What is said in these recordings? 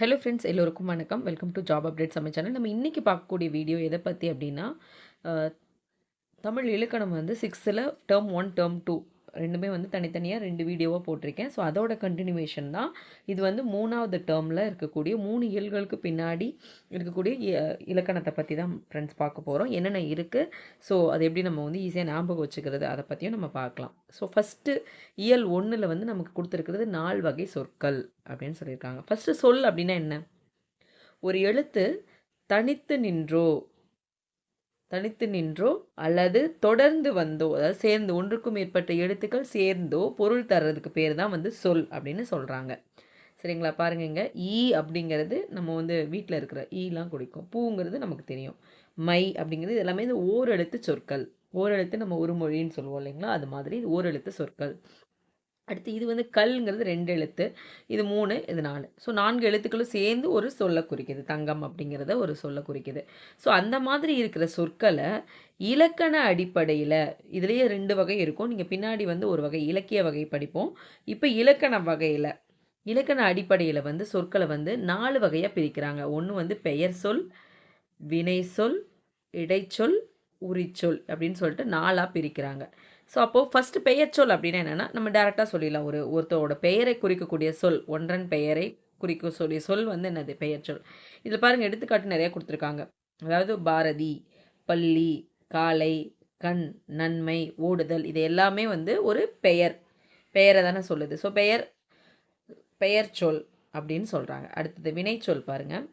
Hello friends எல்லோருக்கும் வணக்கம். Welcome to job update சமை சேனல் நம்ம இன்றைக்கி பார்க்கக்கூடிய வீடியோ எதை பற்றி அப்படின்னா தமிழ் இலக்கணம் வந்து சிக்ஸ்த்தில் டேர்ம் ஒன் டேர்ம் டூ ரெண்டுமே வந்து தனித்தனியாக ரெண்டு வீடியோவாக போட்டிருக்கேன். ஸோ அதோட கண்டினியூவேஷன் தான். இது வந்து மூணாவது டேர்மில் இருக்கக்கூடிய மூணு இயல்களுக்கு பின்னாடி இருக்கக்கூடிய இ- இலக்கணத்தை பற்றி தான் ஃப்ரெண்ட்ஸ் பார்க்க போகிறோம் என்னென்ன இருக்குது ஸோ அது எப்படி நம்ம வந்து ஈஸியாக ஞாபகம் வச்சுக்கிறது அதை பற்றியும் நம்ம பார்க்கலாம். ஸோ ஃபஸ்ட்டு இயல் ஒன்றில் வந்து நமக்கு கொடுத்துருக்கிறது நால் வகை சொற்கள் அப்படின்னு சொல்லியிருக்காங்க. ஃபஸ்ட்டு சொல் அப்படின்னா என்ன? ஒரு எழுத்து தனித்து நின்றோ தனித்து நின்றோ அல்லது தொடர்ந்து வந்தோ அதாவது சேர்ந்து ஒன்றுக்கும் மேற்பட்ட எழுத்துக்கள் சேர்ந்தோ பொருள் தர்றதுக்கு பேர் தான் வந்து சொல் அப்படின்னு சொல்கிறாங்க சரிங்களா? பாருங்க இங்கே ஈ அப்படிங்கிறது நம்ம வந்து வீட்டில் இருக்கிற ஈலாம் குடிக்கும். பூங்கிறது நமக்கு தெரியும். மை அப்படிங்கிறது எல்லாமே இந்த ஓரெழுத்து சொற்கள். ஓரெழுத்து நம்ம ஒரு மொழின்னு சொல்லுவோம் இல்லைங்களா? அது மாதிரி ஓரெழுத்து சொற்கள். அடுத்து இது வந்து கல்ங்கிறது ரெண்டு எழுத்து. இது மூணு இது நாலு. ஸோ நான்கு எழுத்துக்களும் சேர்ந்து ஒரு சொல்லை குறிக்குது. தங்கம் அப்படிங்கிறத ஒரு சொல்லை குறிக்குது. ஸோ அந்த மாதிரி இருக்கிற சொற்களை இலக்கண அடிப்படையில் இதுலேயே ரெண்டு வகை இருக்கும். நீங்கள் பின்னாடி வந்து ஒரு வகை இலக்கிய வகை படிப்போம். இப்போ இலக்கண வகையில் இலக்கண அடிப்படையில் வந்து சொற்களை வந்து நாலு வகையாக பிரிக்கிறாங்க. ஒன்று வந்து பெயர் சொல் வினை சொல் இடைச்சொல் உரிச்சொல் அப்படின்னு சொல்லிட்டு நாலாக பிரிக்கிறாங்க. ஸோ அப்போது ஃபஸ்ட்டு பெயர் சொல் அப்படின்னா என்னென்னா நம்ம டேரெக்டாக சொல்லிடலாம். ஒரு ஒருத்தரோட பெயரை குறிக்கக்கூடிய சொல் ஒன்றன் பெயரை குறிக்க சொல்லிய சொல் வந்து என்னது? பெயர் சொல். இதில் பாருங்கள் எடுத்துக்காட்டு நிறையா கொடுத்துருக்காங்க. அதாவது பாரதி பள்ளி காலை கண் நன்மை ஓடுதல் இது எல்லாமே வந்து ஒரு பெயர். பெயரை தானே சொல்லுது. ஸோ பெயர் பெயர் சொல் அப்படின்னு சொல்கிறாங்க அடுத்தது வினைச்சொல் பாருங்கள்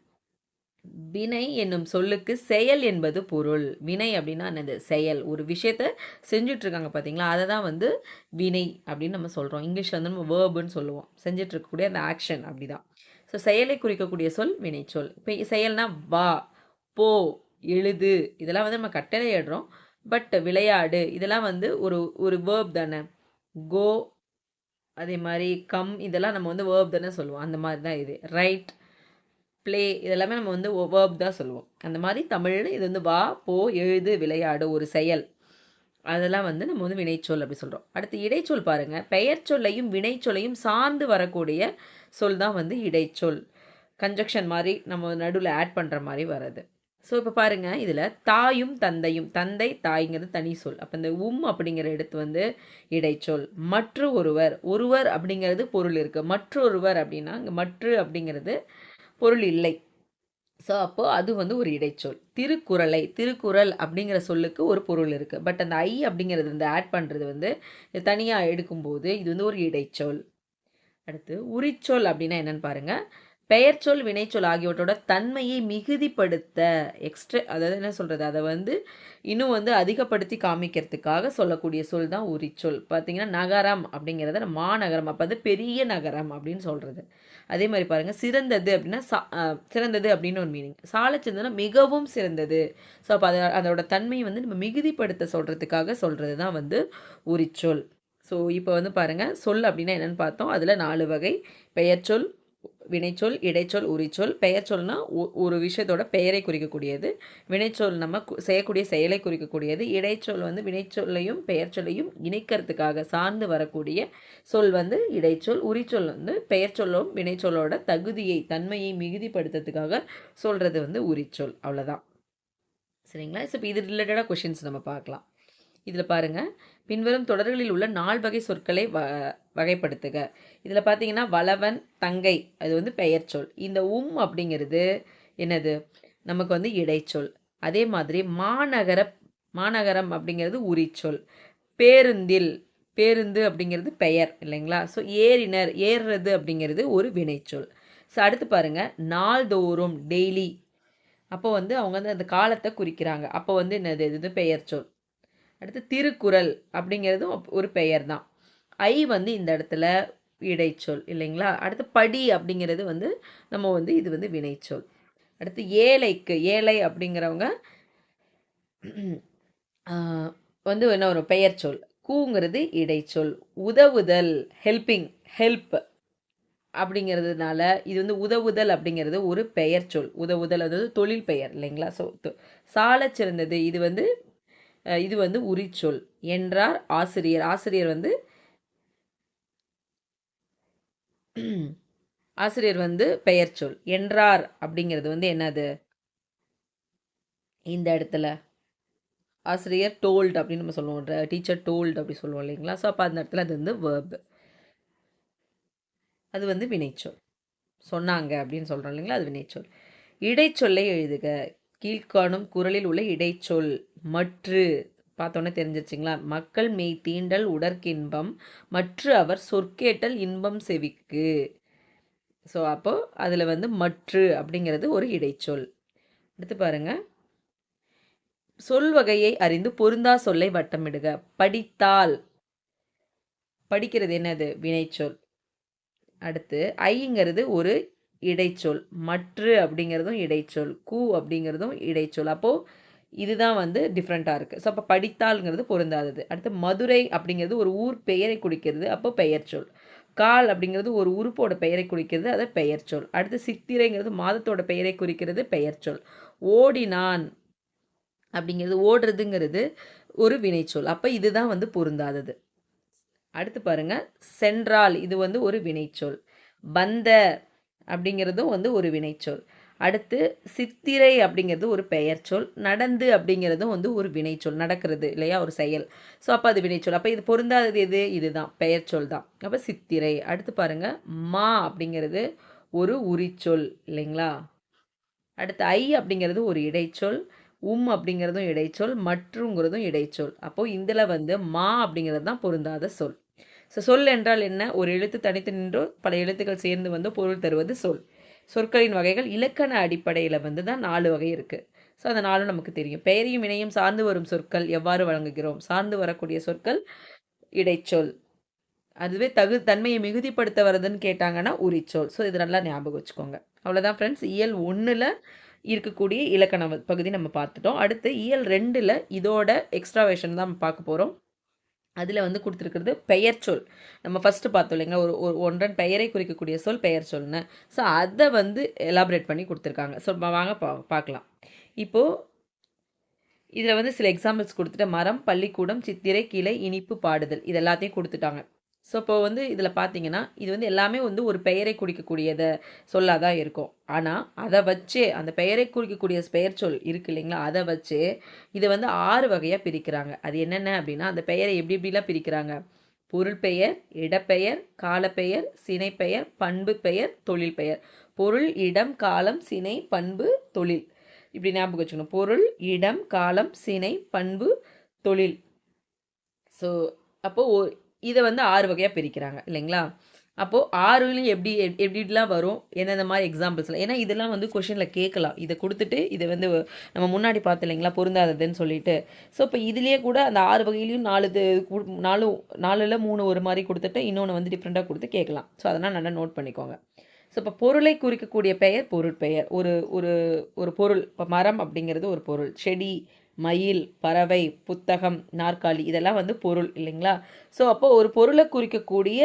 வினை என்னும் சொல்லுக்கு செயல் என்பது பொருள். வினை அப்படின்னா என்னது? செயல். ஒரு விஷயத்த செஞ்சிட்ருக்காங்க பார்த்தீங்களா அதை தான் வந்து வினை அப்படின்னு நம்ம சொல்கிறோம் இங்கிலீஷில் வந்து நம்ம வேர்புன்னு சொல்லுவோம். செஞ்சிட்ருக்கக்கூடிய அந்த ஆக்ஷன் அப்படி தான் ஸோ செயலை குறிக்கக்கூடிய சொல் வினைச்சொல் இப்போ செயல்னா வா போ எழுது. இதெல்லாம் வந்து நம்ம கட்டளையிடுறோம் பட் விளையாடு. இதெல்லாம் வந்து ஒரு ஒரு வேர்ப் தானே. கோ அதே மாதிரி கம் இதெல்லாம் நம்ம வந்து வேர்ப் தானே சொல்லுவோம். அந்த மாதிரி தான் இது. ரைட் ப்ளே இதெல்லாமே நம்ம வந்து வேர்ப் தான் சொல்லுவோம். அந்த மாதிரி தமிழில் இது வந்து வா போ எழுது விளையாடு ஒரு செயல். அதெல்லாம் வந்து நம்ம வந்து வினைச்சொல் அப்படி சொல்கிறோம் அடுத்து இடைச்சொல் பாருங்கள் பெயர் சொல்லையும் வினைச்சொல்லையும் சார்ந்து வரக்கூடிய சொல் தான் வந்து இடைச்சொல். கன்ஜக்ஷன் மாதிரி நம்ம நடுவில் ஆட் பண்ணுற மாதிரி வர்றது. ஸோ இப்போ பாருங்கள் இதில் தாயும் தந்தையும் தந்தை தாய்ங்கிறது தனி சொல். அப்போ இந்த உம் அப்படிங்கிற எடுத்து வந்து இடைச்சொல். மற்ற ஒருவர் ஒருவர் அப்படிங்கிறது பொருள் இருக்குது மற்றொருவர் அப்படின்னா இங்கே மற்ற அப்படிங்கிறது பொருள் இல்லை. ஸோ அப்போது அது வந்து ஒரு இடைச்சொல். திருக்குறளை திருக்குறள் அப்படிங்கிற சொல்லுக்கு ஒரு பொருள் இருக்குது பட் அந்த ஐ அப்படிங்கிறது வந்து ஆட் பண்ணுறது வந்து தனியாக எடுக்கும்போது இது வந்து ஒரு இடைச்சொல். அடுத்து உரிச்சொல் அப்படின்னா என்னன்னு பாருங்க. பெயர்ச்சொல் வினைச்சொல் ஆகியவற்றோட தன்மையை மிகுதிப்படுத்த எக்ஸ்ட்ரா அதாவது என்ன சொல்கிறது அதை வந்து இன்னும் வந்து அதிகப்படுத்தி காமிக்கிறதுக்காக சொல்லக்கூடிய சொல் தான் உரிச்சொல். பார்த்தீங்கன்னா நகரம் அப்படிங்கிறத மாநகரம் அப்போ அது பெரிய நகரம் அப்படின்னு சொல்கிறது அதே மாதிரி பாருங்கள் சிறந்தது அப்படின்னா சா சிறந்தது அப்படின்னு ஒரு மீனிங் சாலை சிறந்ததுன்னா மிகவும் சிறந்தது. ஸோ அப்போ அதை அதோட தன்மையை வந்து நம்ம மிகுதிப்படுத்த சொல்கிறதுக்காக சொல்கிறது தான் வந்து உரிச்சொல். ஸோ இப்போ வந்து பாருங்கள் சொல் அப்படின்னா என்னென்னு பார்த்தோம். அதில் நாலு வகை. பெயர்ச்சொல் வினைச்சொல் இடைச்சொல் உரிச்சொல் பெயர்ச்சொல்னா ஒ- ஒரு விஷயத்தோட பெயரை குறிக்கக்கூடியது. வினைச்சொல் நம்ம செய்யக்கூடிய செயலை குறிக்கக்கூடியது. இடைச்சொல் வந்து வினைச்சொல்லையும் பெயர்ச்சொல்லையும் இணைக்கிறதுக்காக சார்ந்து வரக்கூடிய சொல் வந்து இடைச்சொல் உரிச்சொல் வந்து பெயர்ச்சொல்லும் வினைச்சொல்லோட தகுதியை தன்மையை மிகுதிப்படுத்துறதுக்காக சொல்கிறது வந்து உரிச்சொல். அவ்வளோதான் சரிங்களா? ஸோ இப்போ இது ரிலேட்டடாக கொஷின்ஸ் நம்ம பார்க்கலாம். இதில் பாருங்கள் பின்வரும் தொடர்களில் உள்ள நால் வகை சொற்களை வ வகைப்படுத்துக. இதில் பார்த்தீங்கன்னா வளவன் தங்கை அது வந்து பெயர்ச்சொல் இந்த உம் அப்படிங்கிறது என்னது? நமக்கு வந்து இடைச்சொல். அதே மாதிரி மாநகர மாநகரம் அப்படிங்கிறது உரிச்சொல். பேருந்தில் பேருந்து அப்படிங்கிறது பெயர் இல்லைங்களா? ஸோ ஏறினர் ஏறுறது அப்படிங்கிறது ஒரு வினைச்சொல். ஸோ அடுத்து பாருங்கள் நாள்தோறும் டெய்லி. அப்போ வந்து அவங்க வந்து அந்த காலத்தை குறிக்கிறாங்க. அப்போ வந்து என்னது? இது பெயர் சொல். அடுத்து திருக்குறள் அப்படிங்கிறதும் ஒரு பெயர் தான் ஐ வந்து இந்த இடத்துல இடைச்சொல் இல்லைங்களா? அடுத்து படி அப்படிங்கிறது வந்து நம்ம வந்து இது வந்து வினைச்சொல். அடுத்து ஏழைக்கு ஏழை அப்படிங்கிறவங்க வந்து என்ன ஒரு பெயர் சொல். கூங்கிறது இடைச்சொல். உதவுதல் ஹெல்பிங் ஹெல்ப் அப்படிங்கிறதுனால இது வந்து உதவுதல் அப்படிங்கிறது ஒரு பெயர் சொல். உதவுதல் அதாவது தொழில் பெயர் இல்லைங்களா? ஸோ சாலச் சிறந்தது இது வந்து இது வந்து உரிச்சொல் என்றார் ஆசிரியர். ஆசிரியர் வந்து ஆசிரியர் வந்து பெயர் சொல் என்றார் அப்படிங்கிறது வந்து என்னது? இந்த இடத்துல. ஆசிரியர் டோல்ட் அப்படின்னு நம்ம சொல்லுவோம். டீச்சர் டோல்ட் அப்படி சொல்லுவோம் இல்லைங்களா? ஸோ அப்போ அந்த இடத்துல அது வந்து வேர்ப் அது வந்து வினைச்சொல். சொன்னாங்க அப்படின்னு சொல்கிறோம் இல்லைங்களா? அது வினைச்சொல். இடைச்சொல்லை எழுதுக. கீழ்காணும் குரலில் உள்ள இடைச்சொல் மற்று. பார்த்தோன்னே தெரிஞ்சிருச்சிங்களா? மக்கள் மெய் தீண்டல் உடற்கின்பம் மற்ற அவர் சொற்கேட்டல் இன்பம் செவிக்கு. ஸோ அப்போது அதில் வந்து மற்று அப்படிங்கிறது ஒரு இடைச்சொல். அடுத்து பாருங்க. சொல் வகையை அறிந்து பொருந்தா சொல்லை வட்டமிடுக. படித்தால். படிக்கிறது என்னது? வினைச்சொல். அடுத்து ஐங்கிறது ஒரு இடைச்சொல். மற்று அப்படிங்கிறதும் இடைச்சொல். கூ அப்படிங்கிறதும் இடைச்சொல். அப்போது இதுதான் வந்து டிஃப்ரெண்ட்டாக இருக்குது ஸோ அப்போ படித்தாள்ங்கிறது பொருந்தாதது. அடுத்து மதுரை அப்படிங்கிறது ஒரு ஊர் பெயரை குறிக்கிறது அப்போ பெயர் சொல். கால் அப்படிங்கிறது ஒரு உறுப்போட பெயரை குறிக்கிறது அதை பெயர் சொல். அடுத்து சித்திரைங்கிறது மாதத்தோட பெயரை குறிக்கிறது பெயர் சொல். ஓடினான் அப்படிங்கிறது ஓடுறதுங்கிறது ஒரு வினைச்சொல் அப்போ இதுதான் வந்து பொருந்தாதது. அடுத்து பாருங்கள் சென்றால் இது வந்து ஒரு வினைச்சொல் வந்த அப்படிங்கிறதும் வந்து ஒரு வினைச்சொல். அடுத்து சித்திரை அப்படிங்கிறது ஒரு பெயர் சொல் நடந்து அப்படிங்கிறதும் வந்து ஒரு வினைச்சொல். நடக்கிறது இல்லையா? ஒரு செயல். ஸோ அப்போ அது வினைச்சொல். அப்போ இது பொருந்தாதது எது? இதுதான். பெயர் சொல் தான். அப்போ சித்திரை. அடுத்து பாருங்கள் மா அப்படிங்கிறது ஒரு உரிச்சொல். இல்லைங்களா? அடுத்து ஐ அப்படிங்கிறது ஒரு இடைச்சொல். உம் அப்படிங்கிறதும் இடைச்சொல். மற்றுங்கிறதும் இடைச்சொல். அப்போது இதில் வந்து மா அப்படிங்கிறது தான் பொருந்தாத சொல். ஸோ சொல் என்றால் என்ன? ஒரு எழுத்து தனித்து நின்றோ பல எழுத்துக்கள் சேர்ந்து வந்து பொருள் தருவது சொல். சொற்களின் வகைகள் இலக்கண அடிப்படையில் வந்து தான் நாலு வகை இருக்குது ஸோ அந்த நாலும் நமக்கு தெரியும். பெயரையும் இணையும் சார்ந்து வரும் சொற்கள் எவ்வாறு வழங்குகிறோம்? சார்ந்து வரக்கூடிய சொற்கள் இடைச்சொல். அதுவே தகு தன்மையை மிகுதிப்படுத்த வருதுன்னு கேட்டாங்கன்னா உரிச்சொல். ஸோ இது நல்லா ஞாபகம் வச்சுக்கோங்க. அவ்வளோதான் ஃப்ரெண்ட்ஸ் இயல் ஒன்றில் இருக்கக்கூடிய இலக்கண பகுதி நம்ம பார்த்துட்டோம். அடுத்து இயல் ரெண்டில் இதோட எக்ஸ்ட்ராவேஷன் தான் நம்ம பார்க்க போகிறோம் அதில் வந்து கொடுத்துருக்கிறது பெயர் சொல். நம்ம ஃபஸ்ட்டு பார்த்தோம் இல்லைங்களா? ஒரு ஒரு ஒன்றன் பெயரை குறிக்கக்கூடிய சொல் பெயர் சொல்னு. ஸோ அதை வந்து எலாபரேட் பண்ணி கொடுத்துருக்காங்க. ஸோ வாங்க பா பார்க்கலாம். இப்போது இதில் வந்து சில எக்ஸாம்பிள்ஸ் கொடுத்துட்டு மரம் பள்ளிக்கூடம் சித்திரை கிளை இனிப்பு பாடுதல். இது எல்லாத்தையும் கொடுத்துட்டாங்க. ஸோ இப்போ வந்து இதில் பார்த்தீங்கன்னா இது வந்து எல்லாமே வந்து ஒரு பெயரை குடிக்கக்கூடியதை சொல்லாக தான் இருக்கும். ஆனால் அதை வச்சே அந்த பெயரை குறிக்கக்கூடிய பெயர் சொல் இருக்குது இல்லைங்களா? அதை வச்சு இதை வந்து ஆறு வகையாக பிரிக்கிறாங்க. அது என்னென்ன அப்படின்னா அந்த பெயரை எப்படி எப்படிலாம் பிரிக்கிறாங்க? பொருள் பெயர் இடப்பெயர் காலப்பெயர் சினைப்பெயர் பண்பு பெயர் தொழில் பெயர். பொருள் இடம் காலம் சினை பண்பு தொழில். இப்படி ஞாபகம் வச்சுக்கணும். பொருள் இடம் காலம் சினை பண்பு தொழில். ஸோ அப்போது இதை வந்து ஆறு வகையாக பிரிக்கிறாங்க இல்லைங்களா? அப்போது ஆறுலையும் எப்படி எப்படிலாம் வரும்? எந்தெந்த மாதிரி எக்ஸாம்பிள்ஸில் ஏன்னா இதெல்லாம் வந்து கொஷினில் கேட்கலாம். இதை கொடுத்துட்டு இதை வந்து நம்ம முன்னாடி பார்த்து இல்லைங்களா? பொருந்தாததுன்னு சொல்லிட்டு. ஸோ இப்போ இதுலேயே கூட அந்த ஆறு வகையிலையும் நாலு நாலு நாலில் மூணு ஒரு மாதிரி கொடுத்துட்டு இன்னொன்று வந்து டிஃப்ரெண்ட்டாக கொடுத்து கேட்கலாம். ஸோ அதெல்லாம் நல்லா நோட் பண்ணிக்கோங்க. ஸோ இப்போ பொருளை குறிக்கக்கூடிய பெயர் பொருட்பெயர். ஒரு ஒரு ஒரு பொருள். இப்போ மரம் அப்படிங்கிறது ஒரு பொருள். செடி மயில் பறவை புத்தகம் நாற்காலி இதெல்லாம் வந்து பொருள் இல்லைங்களா? ஸோ அப்போ ஒரு பொருளை குறிக்கக்கூடிய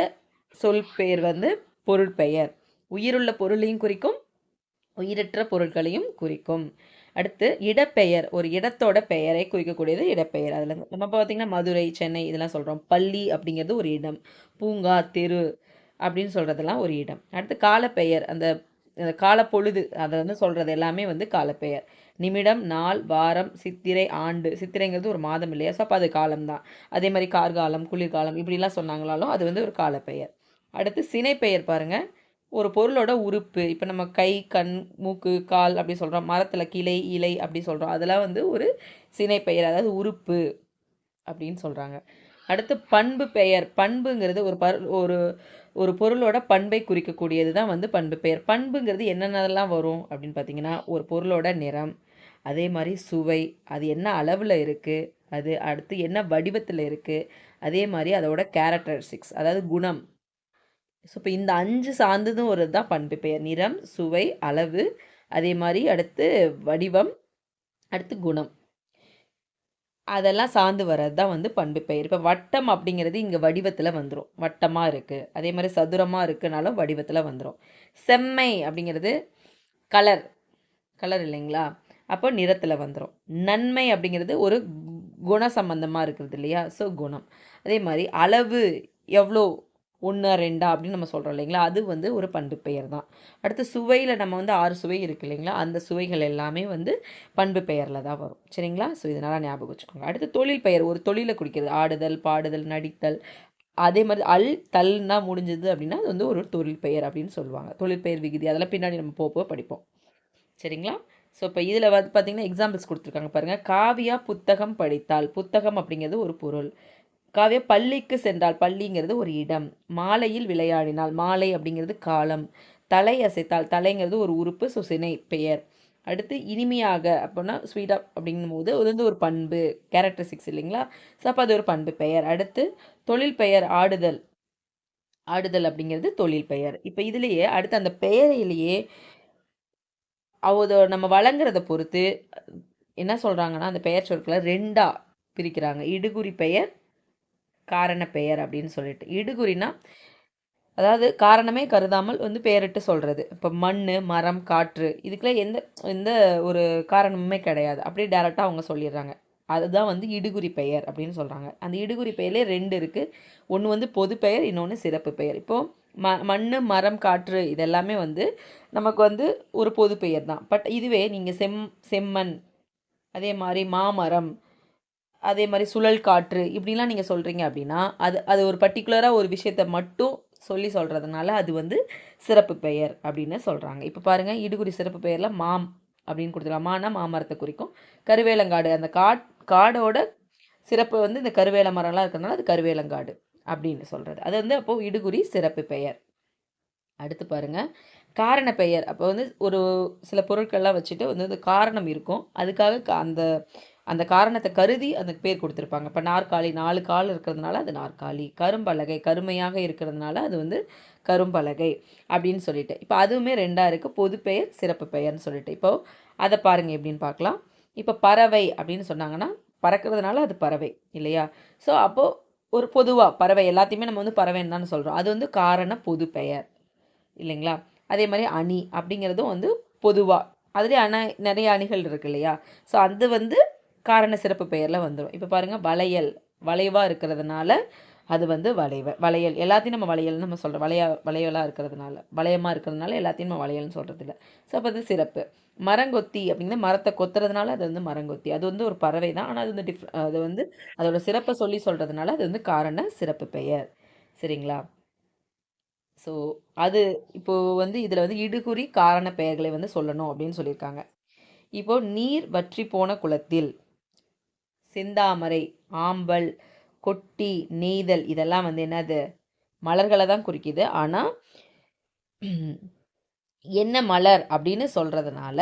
சொல் பெயர் வந்து பொருள் பெயர். உயிருள்ள பொருளையும் குறிக்கும் உயிரற்ற பொருட்களையும் குறிக்கும். அடுத்து இடப்பெயர் ஒரு இடத்தோட பெயரை குறிக்கக்கூடியது இடப்பெயர். அதில் நம்ம பார்த்திங்கன்னா மதுரை சென்னை இதெல்லாம் சொல்கிறோம் பள்ளி அப்படிங்கிறது ஒரு இடம். பூங்கா தெரு அப்படின்னு சொல்கிறதெல்லாம் ஒரு இடம். அடுத்து காலப்பெயர் அந்த காலப்பொழுது அதை வந்து சொல்கிறது எல்லாமே வந்து காலப்பெயர். நிமிடம் நாள் வாரம் சித்திரை ஆண்டு. சித்திரைங்கிறது ஒரு மாதம் இல்லையா? ஸோ அப்போ அது காலம்தான். அதே மாதிரி கார்காலம் குளிர்காலம் இப்படிலாம் சொன்னாங்களாலும் அது வந்து ஒரு காலப்பெயர். அடுத்து சினை பெயர் பாருங்கள் ஒரு பொருளோட உறுப்பு. இப்போ நம்ம கை கண் மூக்கு கால் அப்படி சொல்கிறோம் மரத்தில் கிளை இலை அப்படி சொல்கிறோம் அதெல்லாம் வந்து ஒரு சினை பெயர் அதாவது உறுப்பு அப்படின்னு சொல்கிறாங்க அடுத்து பண்பு பெயர். பண்புங்கிறது ஒரு பர் ஒரு ஒரு பொருளோட பண்பை குறிக்கக்கூடியது தான் வந்து பண்பு பெயர். பண்புங்கிறது என்னென்னலாம் வரும் அப்படின்னு பார்த்தீங்கன்னா ஒரு பொருளோட நிறம் அதே மாதிரி சுவை அது என்ன அளவில் இருக்குது அது அடுத்து என்ன வடிவத்தில் இருக்குது அதே மாதிரி அதோட கேரக்டரிஸ்டிக்ஸ் அதாவது குணம். ஸோ இப்போ இந்த அஞ்சு சார்ந்ததும் ஒரு தான் பண்பு. பெயர் நிறம் சுவை அளவு அதே மாதிரி அடுத்து வடிவம் அடுத்து குணம். அதெல்லாம் சார்ந்து வர்றது தான் வந்து பண்பு பெயர். இப்போ வட்டம் அப்படிங்கிறது இங்கே வடிவத்தில் வந்துடும் வட்டமாக இருக்குது அதே மாதிரி சதுரமாக இருக்குனாலும் வடிவத்தில் வந்துடும் செம்மை அப்படிங்கிறது கலர் கலர் இல்லைங்களா? அப்போ நிறத்தில் வந்துடும் நன்மை அப்படிங்கிறது ஒரு குண சம்பந்தமாக இருக்கிறது இல்லையா? ஸோ குணம். அதே மாதிரி அளவு எவ்வளோ? ஒன்றா ரெண்டா அப்படின்னு நம்ம சொல்கிறோம் இல்லைங்களா? அது வந்து ஒரு பண்பு பெயர் தான். அடுத்து சுவையில் நம்ம வந்து ஆறு சுவை இருக்குது இல்லைங்களா? அந்த சுவைகள் எல்லாமே வந்து பண்பு பெயரில் தான் வரும். சரிங்களா? ஸோ இதனால் ஞாபகம் வச்சுக்கோங்க. அடுத்து தொழில் பெயர். ஒரு தொழிலை குறிக்கிறது. ஆடுதல் பாடுதல் நடித்தல். அதே மாதிரி அல் தல்னா முடிஞ்சது அப்படின்னா அது வந்து ஒரு தொழில் பெயர் அப்படின்னு சொல்லுவாங்க. தொழில் பெயர் விகுதி. அதெல்லாம் பின்னாடி நம்ம போக படிப்போம். சரிங்களா? ஸோ இப்போ இதில் வந்து பார்த்தீங்கன்னா எக்ஸாம்பிள்ஸ் கொடுத்துருக்காங்க பாருங்கள் காவியா புத்தகம் படித்தால் புத்தகம் அப்படிங்கிறது ஒரு பொருள். காவியா பள்ளிக்கு சென்றால் பள்ளிங்கிறது ஒரு இடம். மாலையில் விளையாடினால் மாலை அப்படிங்கிறது காலம். தலை அசைத்தால் தலைங்கிறது ஒரு உறுப்பு ஸோ சினை பெயர். அடுத்து இனிமையாக அப்படின்னா ஸ்வீட்டாக அப்படிங்கும் போது அது வந்து ஒரு பண்பு கேரக்டரிஸ்டிக்ஸ் இல்லைங்களா? ஸோ அப்போ அது ஒரு பண்பு பெயர். அடுத்து தொழில் பெயர் ஆடுதல். ஆடுதல் அப்படிங்கிறது தொழில் பெயர். இப்போ இதுலேயே அடுத்து அந்த பெயரிலேயே அவது நம்ம வழங்குறத பொறுத்து என்ன சொல்கிறாங்கன்னா அந்த பெயர் சொற்களை ரெண்டாக பிரிக்கிறாங்க. இடுகுறி பெயர் காரண பெயர் அப்படின்னு சொல்லிட்டு. இடுகுறினா அதாவது காரணமே கருதாமல் வந்து பெயரிட்டு சொல்கிறது இப்போ மண் மரம் காற்று இதுக்கெல்லாம் எந்த எந்த ஒரு காரணமுமே கிடையாது. அப்படியே டேரெக்டாக அவங்க சொல்லிடுறாங்க. அதுதான் வந்து இடுகுறி பெயர் அப்படின்னு சொல்கிறாங்க அந்த இடுகுறி பெயர்லேயே ரெண்டு இருக்குது ஒன்று வந்து பொது பெயர் இன்னொன்று சிறப்பு பெயர். இப்போது ம மண் மரம் காற்று இதெல்லாமே வந்து நமக்கு வந்து ஒரு பொது பெயர் தான். பட் இதுவே நீங்கள் செம் செம்மண் அதே மாதிரி மாமரம் அதே மாதிரி சுழல் காற்று இப்படிலாம் நீங்கள் சொல்கிறீங்க அப்படின்னா அது அது ஒரு பர்டிகுலராக ஒரு விஷயத்தை மட்டும் சொல்லி சொல்கிறதுனால அது வந்து சிறப்பு பெயர் அப்படின்னு சொல்கிறாங்க இப்போ பாருங்கள் இடுகுறி சிறப்பு பெயரில் மாம் அப்படின்னு கொடுத்துருக்கலாம் மானா மாமரத்தை குறிக்கும். கருவேலங்காடு அந்த காட் காடோட சிறப்பு வந்து இந்த கருவேல மரம்லாம் இருக்கிறதுனால அது கருவேலங்காடு. அப்படின்னு சொல்கிறது அது வந்து அப்போது இடுகுறி சிறப்பு பெயர். அடுத்து பாருங்கள் காரண பெயர். அப்போ வந்து ஒரு சில பொருட்கள்லாம் வச்சுட்டு வந்து காரணம் இருக்கும். அதுக்காக அந்த அந்த காரணத்தை கருதி அந்த பேர் கொடுத்துருப்பாங்க. இப்போ நாற்காலி நாலு கால் இருக்கிறதுனால அது நாற்காலி. கரும்பலகை கருமையாக இருக்கிறதுனால அது வந்து கரும்பலகை அப்படின்னு சொல்லிட்டு. இப்போ அதுவுமே ரெண்டாக இருக்குது பொது பெயர் சிறப்பு பெயர்னு சொல்லிட்டு. இப்போ அதை பாருங்கள் எப்படின்னு பார்க்கலாம் இப்போ பறவை அப்படின்னு சொன்னாங்கன்னா பறக்கிறதுனால அது பறவை இல்லையா? ஸோ அப்போது ஒரு பொதுவாக பறவை எல்லாத்தையுமே நம்ம வந்து பறவைன்னு தான் சொல்கிறோம் அது வந்து காரண பொது பெயர். இல்லைங்களா? அதே மாதிரி அணி அப்படிங்கிறதும் வந்து பொதுவாக அதுலேயே அணை நிறைய அணிகள் இருக்கு இல்லையா? ஸோ அது வந்து காரண சிறப்பு பெயரில் வந்துடும் இப்போ பாருங்கள் வளையல் வளைவாக இருக்கிறதுனால அது வந்து வளைவ வளையல். எல்லாத்தையும் நம்ம வளையல்னு நம்ம சொல்கிறோம் வளைய வளையலாக இருக்கிறதுனால வளையமாக இருக்கிறதுனால எல்லாத்தையும் நம்ம வளையல்னு சொல்கிறது இல்லை ஸோ அப்போ அது சிறப்பு. மரங்கொத்தி அப்படிங்கிறது மரத்தை கொத்துறதுனால அது வந்து மரங்கொத்தி. அது வந்து ஒரு பறவை தான். ஆனால் அது வந்து டிஃப் அது வந்து அதோட சிறப்பை சொல்லி சொல்கிறதுனால அது வந்து காரண சிறப்பு பெயர். சரிங்களா? ஸோ அது இப்போது வந்து இதில் வந்து இடுகுறி காரண பெயர்களை வந்து சொல்லணும் அப்படின்னு சொல்லியிருக்காங்க. இப்போது நீர் வற்றி போன குளத்தில் செந்தாமரை ஆம்பல் கொட்டி நெய்தல் இதெல்லாம் வந்து என்னது? மலர்களை தான் குறிக்குது. ஆனால் என்ன மலர் அப்படின்னு சொல்கிறதுனால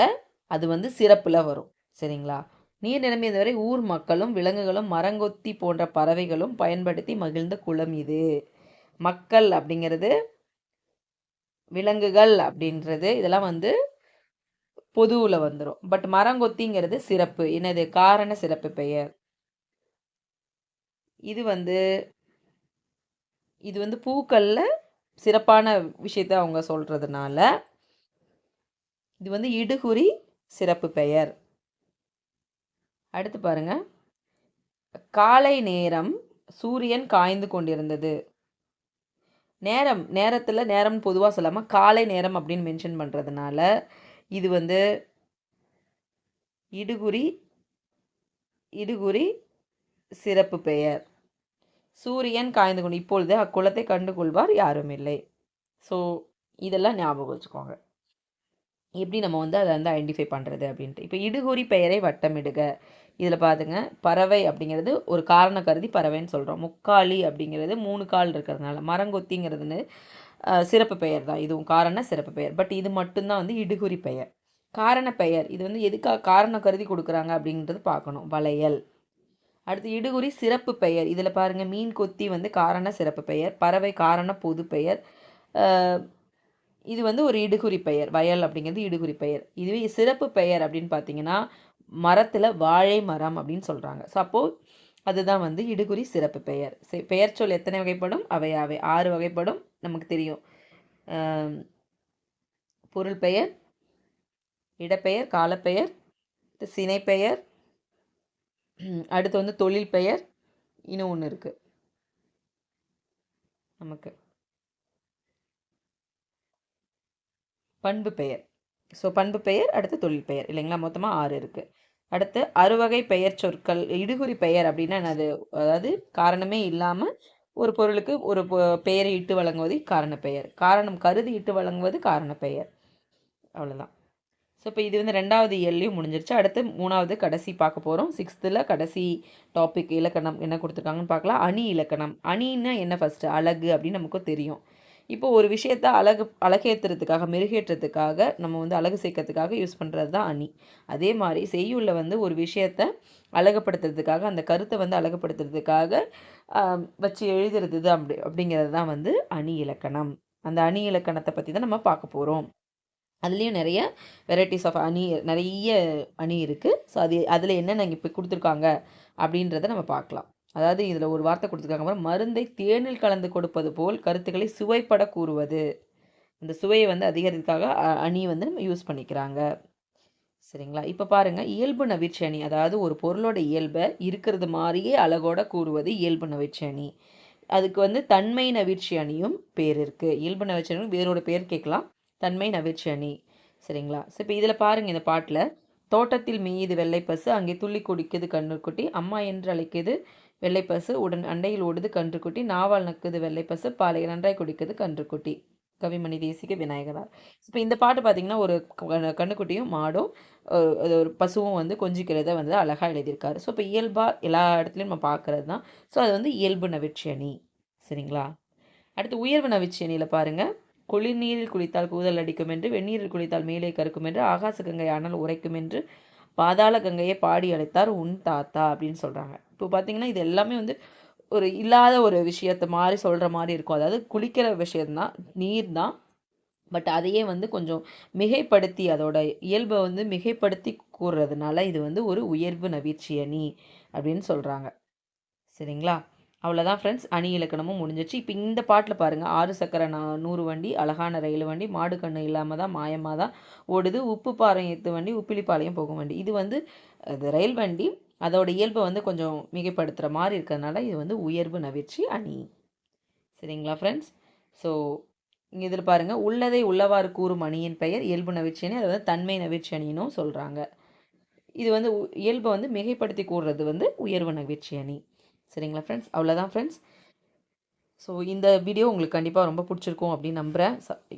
அது வந்து சிறப்பில் வரும். சரிங்களா? நீர் நிரம்பியதுவரை ஊர் மக்களும் விலங்குகளும் மரங்கொத்தி போன்ற பறவைகளும் பயன்படுத்தி மகிழ்ந்த குளம் இது. மக்கள் அப்படிங்கிறது விலங்குகள் அப்படின்றது இதெல்லாம் வந்து பொதுவில் வந்துடும் பட் மரங்கொத்திங்கிறது சிறப்பு. என்னது? காரண சிறப்பு பெயர். இது வந்து இது வந்து பூக்களில் சிறப்பான விஷயத்தை அவங்க சொல்கிறதுனால இது வந்து இடுகுறி சிறப்பு பெயர். அடுத்து பாருங்க. காலை நேரம் சூரியன் காய்ந்து கொண்டிருந்தது. நேரம் நேரத்தில் நேரம் பொதுவாக சொல்லாமல் காலை நேரம் அப்படின்னு மென்ஷன் பண்ணுறதுனால இது வந்து இடுகுறி இடுகுறி சிறப்பு பெயர். சூரியன் காய்ந்து கொண்டு இப்பொழுது அக்குளத்தை கண்டு கொள்வார் யாரும் இல்லை ஸோ இதெல்லாம் ஞாபகம் வச்சுக்கோங்க. எப்படி நம்ம வந்து அதை வந்து ஐடென்டிஃபை பண்ணுறது அப்படின்ட்டு. இப்போ இடுகுறி பெயரை வட்டமிடுக. இதில் பாருங்க பறவை அப்படிங்கிறது ஒரு காரண கருதி பறவைன்னு சொல்கிறோம் முக்காலி அப்படிங்கிறது மூணு கால் இருக்கிறதுனால மரங்கொத்திங்கிறதுன்னு சிறப்பு பெயர் தான். இதுவும் காரண சிறப்பு பெயர். பட் இது மட்டும்தான் வந்து இடுகுறி பெயர். காரண பெயர். இது வந்து எதுக்காக காரணம் கருதி கொடுக்குறாங்க அப்படின்றது பார்க்கணும். வளையல். அடுத்து இடுகுறி சிறப்பு பெயர். இதில் பாருங்கள் மீன் கொத்தி வந்து காரண சிறப்பு பெயர் பறவை காரண பொது பெயர். இது வந்து ஒரு இடுகுறி பெயர் வயல் அப்படிங்கிறது இடுகுறி பெயர். இதுவே சிறப்பு பெயர் அப்படின்னு பார்த்தீங்கன்னா மரத்தில் வாழை மரம் அப்படின்னு சொல்கிறாங்க ஸோ அப்போது அதுதான் வந்து இடுகுறி சிறப்பு பெயர். பெயர் சொல் எத்தனை வகைப்படும்? அவையாவை ஆறு வகைப்படும் நமக்கு தெரியும். பொருள் பெயர் இடப்பெயர் காலப்பெயர் சினைப்பெயர் அடுத்து வந்து தொழில் பெயர் இன்னும் ஒன்று இருக்குது நமக்கு. பண்பு பெயர். ஸோ பண்பு பெயர் அடுத்து தொழில் பெயர். இல்லைங்களா? மொத்தமாக ஆறு இருக்குது அடுத்து அறுவகை பெயர் சொற்கள் இடுகுறி பெயர் அப்படின்னா அது அதாவது காரணமே இல்லாமல் ஒரு பொருளுக்கு ஒரு பெயரை இட்டு வழங்குவது காரண பெயர். காரணம் கருதி இட்டு வழங்குவது காரண பெயர். அவ்வளோதான் ஸோ இப்போ இது வந்து ரெண்டாவது இயல்லையும் முடிஞ்சிருச்சு. அடுத்து மூணாவது கடைசி பார்க்க போகிறோம் சிக்ஸ்த்தில் கடைசி டாபிக் இலக்கணம் என்ன கொடுத்துருக்காங்கன்னு பார்க்கலாம். அணி இலக்கணம். அணின்னா என்ன ஃபஸ்ட்டு அழகு அப்படின்னு நமக்கு தெரியும். இப்போ ஒரு விஷயத்த அழகு அழகேற்றுறதுக்காக மெருகேற்றத்துக்காக நம்ம வந்து அழகு சேர்க்கறதுக்காக யூஸ் பண்ணுறது தான் அணி. அதே மாதிரி செய்யுள்ள வந்து ஒரு விஷயத்த அழகுப்படுத்துறதுக்காக அந்த கருத்தை வந்து அழகுப்படுத்துறதுக்காக வச்சு எழுதுறது தான் அப்படி அப்படிங்கிறது தான் வந்து அணி இலக்கணம். அந்த அணி இலக்கணத்தை பற்றி தான் நம்ம பார்க்க போகிறோம் அதுலேயும் நிறைய வெரைட்டிஸ் ஆஃப் அணி நிறைய அணி இருக்குது ஸோ அது அதில் என்னென்ன இப்போ கொடுத்துருக்காங்க அப்படின்றத நம்ம பார்க்கலாம். அதாவது இதில் ஒரு வார்த்தை கொடுத்துருக்காங்க மருந்தை தேனில் கலந்து கொடுப்பது போல் கருத்துக்களை சுவைப்பட கூறுவது. இந்த சுவையை வந்து அதிகரித்துக்காக அணி வந்து நம்ம யூஸ் பண்ணிக்கிறாங்க. சரிங்களா? இப்போ பாருங்க. இயல்பு நவிர்ச்சி அணி அதாவது ஒரு பொருளோட இயல்பை இருக்கிறது மாதிரியே அழகோட கூறுவது இயல்பு நவிர்ச்சி அணி. அதுக்கு வந்து தன்மை நவிர்ச்சி அணியும் பேர் இருக்குது இயல்பு நவிர்ச்சி அணியும் வேறோட பேர் கேட்கலாம். தன்மை நவிர்ச்சி அணி. சரிங்களா? ஸோ இப்போ இதில் பாருங்கள் இந்த பாட்டில். தோட்டத்தில் மேயுது வெள்ளைப்பசு அங்கே துள்ளி குடிக்குது கன்றுக்குட்டி அம்மா என்று அழைக்குது வெள்ளைப்பசு உடன் அண்டையில் ஓடுது கன்றுக்குட்டி நாவால் நக்குது வெள்ளைப்பசு பாலை நன்றாய் குடிக்குது கன்றுக்குட்டி கவிமணி தேசிக விநாயகரார் இப்போ இந்த பாட்டு பார்த்தீங்கன்னா ஒரு க- கன்றுக்குட்டியும் மாடும் அது ஒரு பசுவும் வந்து கொஞ்சிக்கிறத வந்து அழகாக எழுதியிருக்காரு. ஸோ இப்போ இயல்பாக எல்லா இடத்துலையும் நம்ம பார்க்குறது தான். ஸோ அது வந்து இயல்பு நவிர்ச்சி அணி. சரிங்களா? அடுத்து உயர்வு நவிர்ச்சி பாருங்கள் குளிர்நீரில் குளித்தால் கூதல் அடிக்கும் என்று வெந்நீரில் குளித்தால் மேலே கருக்கும் என்று ஆகாச கங்கை ஆனால் உரைக்கும் என்று பாதாள கங்கையை பாடி அழைத்தார் உன் தாத்தா அப்படின்னு சொல்கிறாங்க இப்போ பார்த்தீங்கன்னா இது எல்லாமே வந்து ஒரு இல்லாத ஒரு விஷயத்த மாதிரி சொல்கிற மாதிரி இருக்கும். அதாவது குளிக்கிற விஷயம்தான் நீர் தான் பட் அதையே வந்து கொஞ்சம் மிகைப்படுத்தி அதோட இயல்பை வந்து மிகைப்படுத்தி கூறுறதுனால இது வந்து ஒரு உயர்வு நவீர்ச்சியணி அப்படின்னு சொல்கிறாங்க சரிங்களா? அவ்வளோதான் ஃப்ரெண்ட்ஸ் அணி இலக்கணமும் முடிஞ்சிச்சு. இப்போ இந்த பாட்டில் பாருங்கள் ஆறு சக்கர நா நூறு வண்டி அழகான ரயில் வண்டி மாடு கண்ணு இல்லாமல் தான் மாயமாக தான் ஓடுது. உப்பு பாறை ஏற்று வண்டி உப்பிலிப்பாளையம் போகும் வண்டி. இது வந்து அது ரயில் வண்டி. அதோட இயல்பை வந்து கொஞ்சம் மிகைப்படுத்துகிற மாதிரி இருக்கிறதுனால இது வந்து உயர்வு நவிர்ச்சி அணி. சரிங்களா ஃப்ரெண்ட்ஸ் ஸோ இங்கே இதில் பாருங்கள் உள்ளதை உள்ளவாறு கூறும் அணியின் பெயர் இயல்பு நவிர்ச்சி அணி. அதை வந்து தன்மை நவிர்ச்சி அணினும் சொல்கிறாங்க இது வந்து உ- இயல்பை வந்து மிகைப்படுத்தி கூறுறது வந்து உயர்வு நவிர்ச்சி அணி. சரிங்களா ஃப்ரெண்ட்ஸ் அவ்வளோதான் ஃப்ரெண்ட்ஸ் ஸோ இந்த வீடியோ உங்களுக்கு கண்டிப்பாக ரொம்ப பிடிச்சிருக்கும் அப்படின்னு நம்புகிறேன்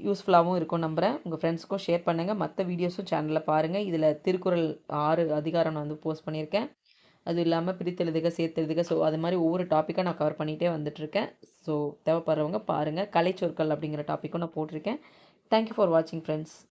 யூஸ்ஃபுல்லாகவும் இருக்கும் நம்புகிறேன் உங்கள் ஃப்ரெண்ட்ஸ்க்கும் ஷேர் பண்ணுங்கள் மற்ற வீடியோஸும் சேனலில் பாருங்கள் இதில் திருக்குறள் ஆறு அதிகாரம் நான் வந்து போஸ்ட் பண்ணியிருக்கேன். அது இல்லாமல் பிரித்தெழுதுக சேர்த்தெழுதுக. ஸோ அது மாதிரி ஒவ்வொரு டாப்பிக்காக நான் கவர் பண்ணிகிட்டே வந்துட்டுருக்கேன். ஸோ தேவைப்படுறவங்க பாருங்கள் கலைச்சொற்கள் அப்படிங்கிற டாப்பிக்கும் நான் போட்டிருக்கேன். தேங்க்யூ ஃபார் வாட்சிங் ஃப்ரெண்ட்ஸ்